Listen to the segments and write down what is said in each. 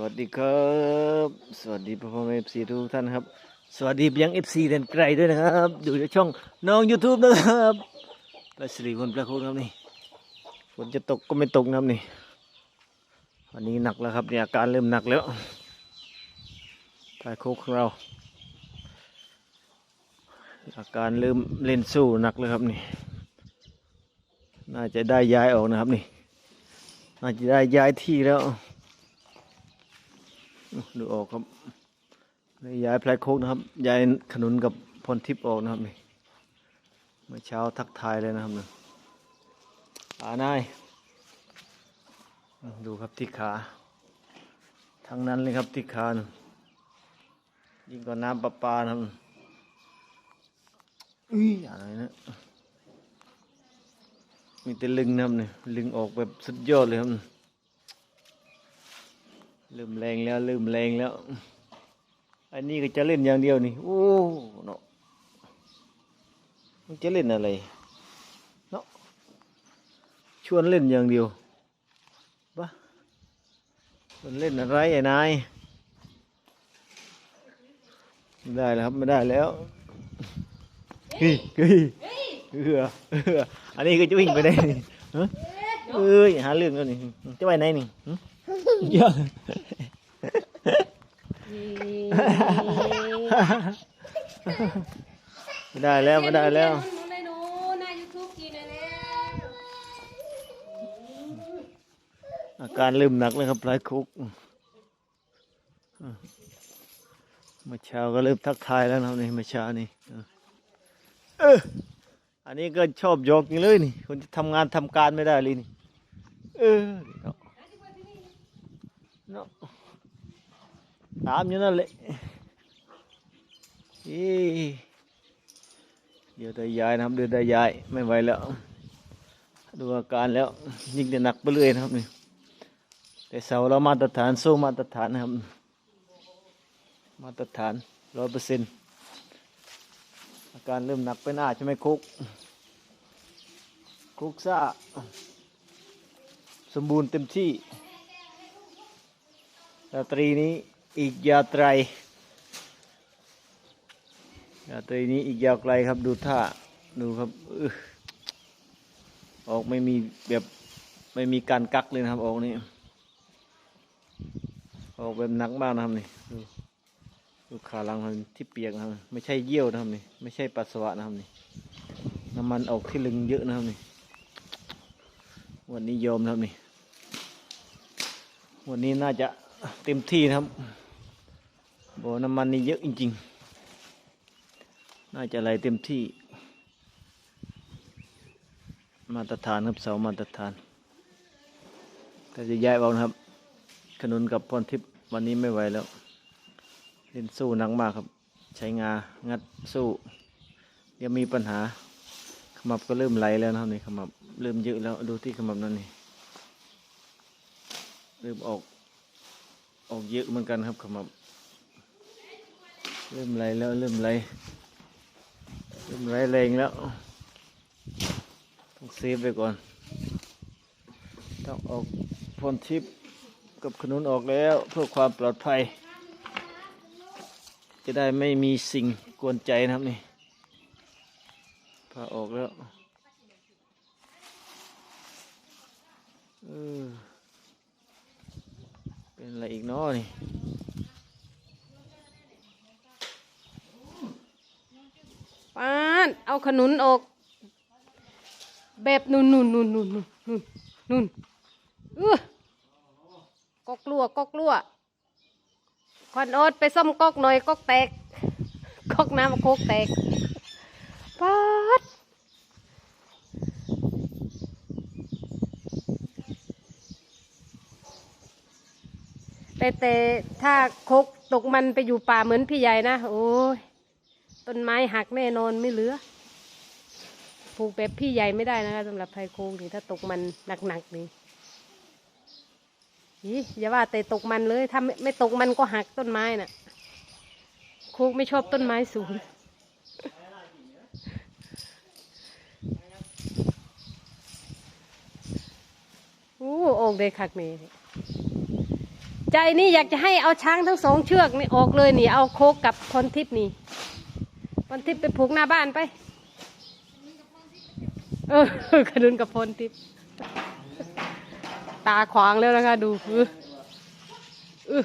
วัสดีครับ สวัสดีพ่อพ่อแม่เอฟซีทุกท่านครับ สวัสดีไปยังเอฟซีแดนไกลด้วยนะครับ อยู่ในช่องน้อง YouTube นะครับปลาสิริคนปลาโคกครับนี่ ฝนจะตกก็ไม่ตกนะครับนี่ วันนี้หนักแล้วครับเนี่ยอาการเริ่มหนักแล้วปลาโคกของเรา อาการเริ่มเล่นสู้หนักเลยครับนี่ น่าจะได้ย้ายออกนะครับนี่ น่าจะได้ย้ายที่แล้ว ดูออกครับย้ายแพลโคกนะครับย้ายขนุนกับพรทิพย์ออกนะครับนี่เมื่อเช้าทักทายเลยนะครับนี่อานายดูครับที่ขา ทั้งนั้นเลยครับที่ขานะยิ่งกว่าน้ำประปานะครับอุ้ยอะไรนะมีแต่ลึงนะครับนี่ลึงออกแบบสุดยอดเลยครับ ลืมแรงแล้วลืมแรงแล้ว อันนี้ก็จะเล่นอย่างเดียวนี่โอ้เนาะมันจะเล่นอะไรเนาะชวนเล่นอย่างเดียวปะมันเล่นอะไรไอ้นายไม่ได้แล้วครับไม่ได้แล้วเฮ้ยเฮ้ยเออเอออันนี้ก็จะวิ่งไปได้นี่ฮะเอ้ยหาเรื่องแล้วนี่จะไปไหนนี่เยอะ ไม่ได้แล้วไม่ได้แล้ว อาการเริ่มหนักเลยครับปลายคุกเมื่อเช้าก็เริ่มทักทายแล้วนะนี่เมื่อเช้านี่เอออันนี้ก็ชอบยกอย่เลยนี่คนที่ทำงานทำการไม่ได้เลยนี่ เออเนาะ ตามอยู่นั่นแหละเดี๋ยวได้ยายนะครับเดี๋ยวได้ยายไม่ไหวแล้ว ดูอาการแล้วยิ่งจะหนักไปเรื่อยนะครับนี่แต่เสาเรามาตรฐานสู้มาตรฐานนะครับ มาตรฐานร้อยเปอร์เซ็นต์อาการเริ่มหนักไปหน้าใช่ไหมคุก คุกซ่า สมบูรณ์เต็มที่ราตรีนี้ อีกยาวไตรราตรนี้อีกยาวไกลครับดูท่าดูครับออออกไม่มีแบบไม่มีการกักเลยนะครับออกนี่ออกแบบหนักมากนะครับนี่ดูดูขาลังมันที่เปียกนะครับไม่ใช่เยี่ยวนะครับนี่ไม่ใช่ปัสสาวะนะครับนี่น้ำมันออกที่ลึงเยอะนะครับนี่วันนี้ยอมนะครับนี่วันนี้น่าจะเต็มที่นะครับ บ่อน้ำมันนี่เยอะจริงๆ น่าจะไหลเต็มที่ มาตรฐานครับเสามาตรฐาน แต่จะย้ายเอานะครับ ขนุนกับพรทิพย์วันนี้ไม่ไหวแล้ว เล่นสู้หนักมากครับ ใช้งา งัดสู้ยังมีปัญหา ขมับก็เริ่มไหลแล้วนะครับนี่ขมับเริ่มเยอะแล้วดูที่ขมับนั่นนี่เริ่มออกออกเยอะเหมือนกันครับขมับ เริ่มไหลแล้วเริ่มไหลเริ่มไหลแรงแล้วต้องเซฟไปก่อน ต้องออกพรทิพย์กับขนุนออกแล้วเพื่อความปลอดภัย จะได้ไม่มีสิ่งกวนใจนะครับนี่พาออกแล้วเออเป็นอะไรอีกเนาะนี่ ปานเอาขนุนออก แบบนุ่นนุ่นนุ่นนุ่นนุ่นนุ่นนุ่นเออก็กลัวก็กลัวควันโอดไปซ่อมก๊อกหน่อยก๊อกแตกก๊อกน้ำโคกแตกปาดแต่แต่ถ้าโคกตกมันไปอยู่ป่าเหมือนพี่ใหญ่นะ โอ้ย ต้นไม้หักแน่นอนไม่เหลือปลูกแบบพี่ใหญ่ไม่ได้นะคะสำหรับไผ่โค้งนี่ถ้าตกมันหนักๆนี่อีอย่าว่าแต่ตกมันเลย ถ้าไม่ไม่ตกมันก็หักต้นไม้น่ะโค้งไม่ชอบต้นไม้สูงอู้โอ่งเลยคักนี่ใจนี่อยากจะให้เอาช้างทั้งสองเชือกนี่ออกเลยนี่เอาโคกกับพรทิพนี่ พรทิพย์ไปผูกหน้าบ้านไป เออขนุนกับพรทิพย์ตาขวางแล้วนะคะ ดูออออ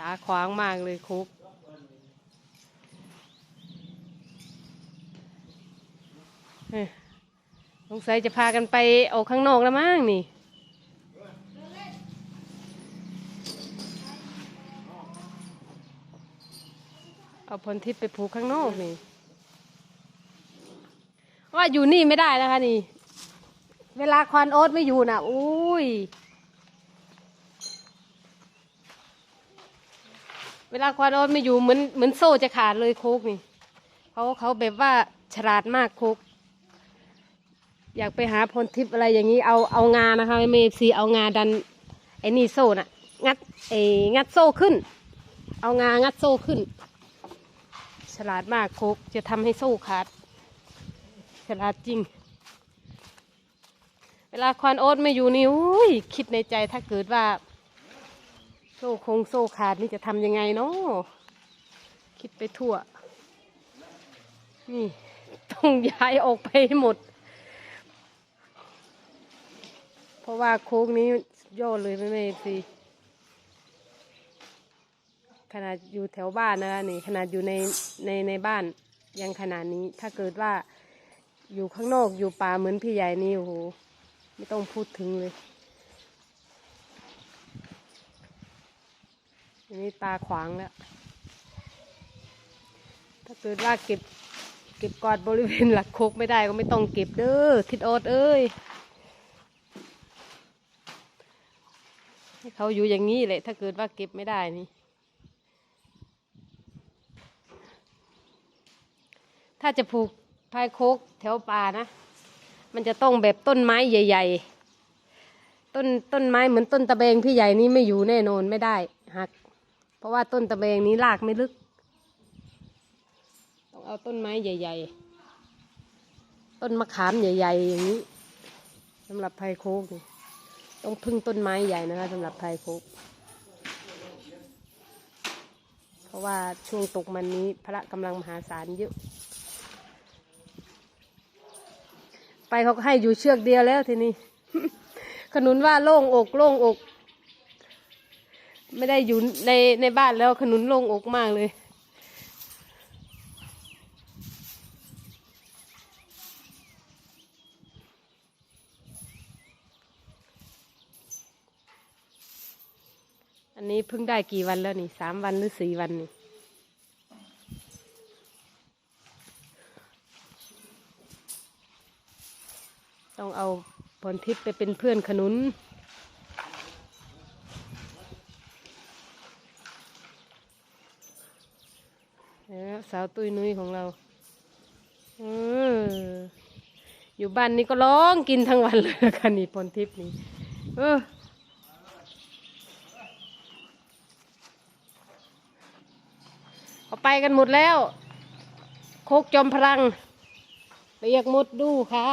ตาขวางมากเลยโคกสงสัยจะพากันไปออกข้างนอกแล้วมั้งนี่ เอาพลทิพย์ไปผูกข้างนอกนี่ ว่าอยู่นี่ไม่ได้นะคะนี่ เวลาควานโอ๊ตไม่อยู่นะอุ้ย เวลาควานโอ๊ตไม่อยู่เหมือนเหมือนโซ่จะขาดเลยโคกนี่เขาเขาแบบว่าฉลาดมากโคกอยากไปหาพลทิพย์อะไรอย่างนี้เอาเอางานะคะเมฟซีเอางาดันไอ้นี่โซ่น่ะ งัดไอ้งัดโซ่ขึ้น เอางางัดโซ่ขึ้น ฉลาดมากโคกจะทำให้โซ่ขาด ฉลาดจริง เวลาควานโอ๊ตไม่อยู่นี่อุ้ยคิดในใจถ้าเกิดว่า โซ่คงโซ่ขาดนี่จะทำยังไงเนาะคิดไปทั่ว นี่ต้องย้ายออกไปให้หมด เพราะว่าโค้งนี้ยอดเลยไม่ไม่สิ ขนาดอยู่แถวบ้านนะคะนี่ขนาดอยู่ในในในบ้านยังขนาดนี้ถ้าเกิดว่าอยู่ข้างนอกอยู่ป่าเหมือนพี่ใหญ่นี่โอ้โหไม่ต้องพูดถึงเลยอันนี้ตาขวางแล้ว ถ้าเกิดว่าเก็บเก็บกวาดบริเวณหลักโคกไม่ได้ก็ไม่ต้องเก็บเด้อทิดโอดเอ้ยให้เขาอยู่อย่างนี้แหละถ้าเกิดว่าเก็บไม่ได้นี่ ถ้าจะผูกพายโคกแถวป่านะ มันจะต้องแบบต้นไม้ใหญ่ ๆ ต้นต้นไม้เหมือนต้นตะเบงพี่ใหญ่นี้ไม่อยู่แน่นอนไม่ได้หัก เพราะว่าต้นตะเบงนี้รากไม่ลึก ต้องเอาต้นไม้ใหญ่ ๆ ต้นมะขามใหญ่ ๆ อย่างนี้สำหรับพายโคกนี่ต้องพึ่งต้นไม้ใหญ่นะคะสำหรับพายโคกเพราะว่าช่วงตกมันนี้พระกำลังมหาศาลเยอะ ไปเขาก็ให้อยู่เชือกเดียวแล้วทีนี้ ขนุนว่าโล่งอกโล่งอก ไม่ได้อยู่ในในบ้านแล้วขนุนโล่งอกมากเลย อันนี้เพิ่งได้กี่วันแล้วนี่สามวันหรือสี่วันนี่ ต้องเอา ผลทิพย์ไปเป็นเพื่อนขนุน แล้วสาวตุ้ยนุ้ยของเราเอออยู่บ้านนี้ก็ร้องกินทั้งวันเลยค่ะนี่พรทิพย์นี่เออเขาไปกันหมดแล้ว โคกจอมพลังเรียกมดดูค่ะ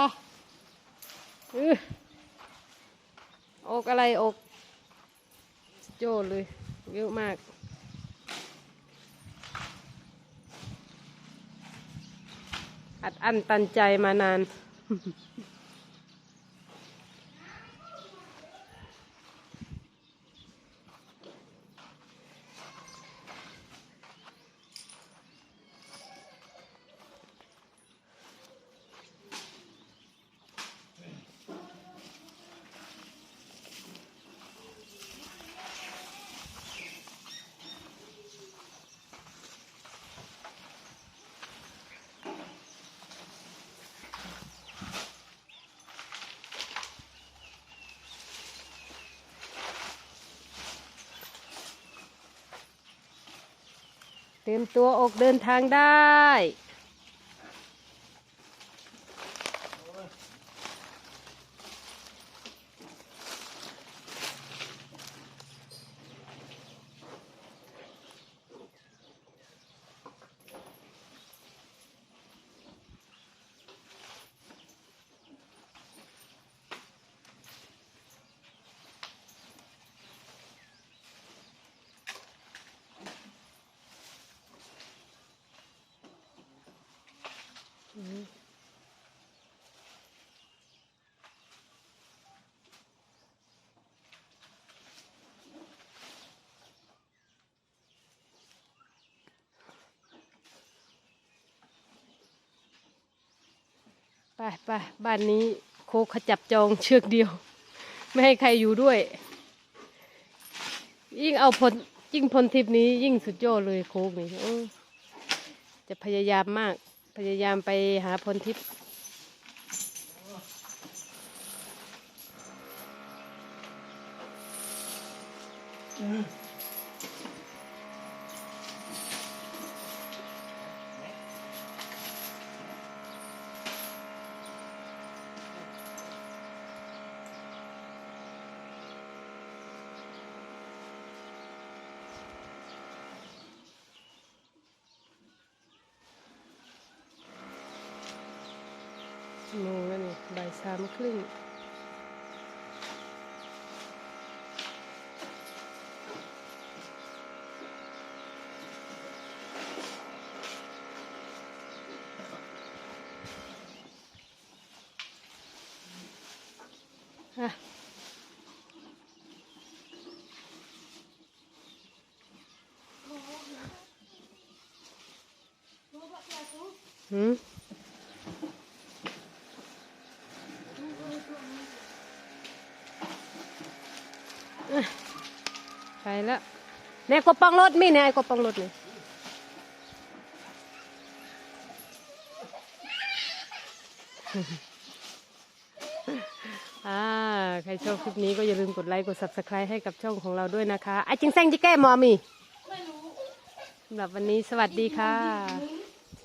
อกอะไรอก โจดเลย เยอะมาก อัดอั้นตันใจมานาน เตรียมตัวออกเดินทางได้ ไปไปบ้านนี้โคขจับจองเชือกเดียว ไม่ให้ใครอยู่ด้วย ยิ่งเอาพลยิ่งพลทิปนี้ยิ่งสุดยอดเลยโคกนี่จะพยายามมาก พยายามไปหาพลทิพย์ วโมงแล้วนี่บ่ายสามครึ่งอะหืม ไปแล้วแน่กดปองรถมีเนี่ยกดปองรถนี่อ่าใครชอบคลิปนี้ก็อย่าลืมกดไลค์กด subscribe ให้กับช่องของเราด้วยนะคะไอ้จิงแซงจิแก้มอมีสำหรับวันนี้สวัสดีค่ะ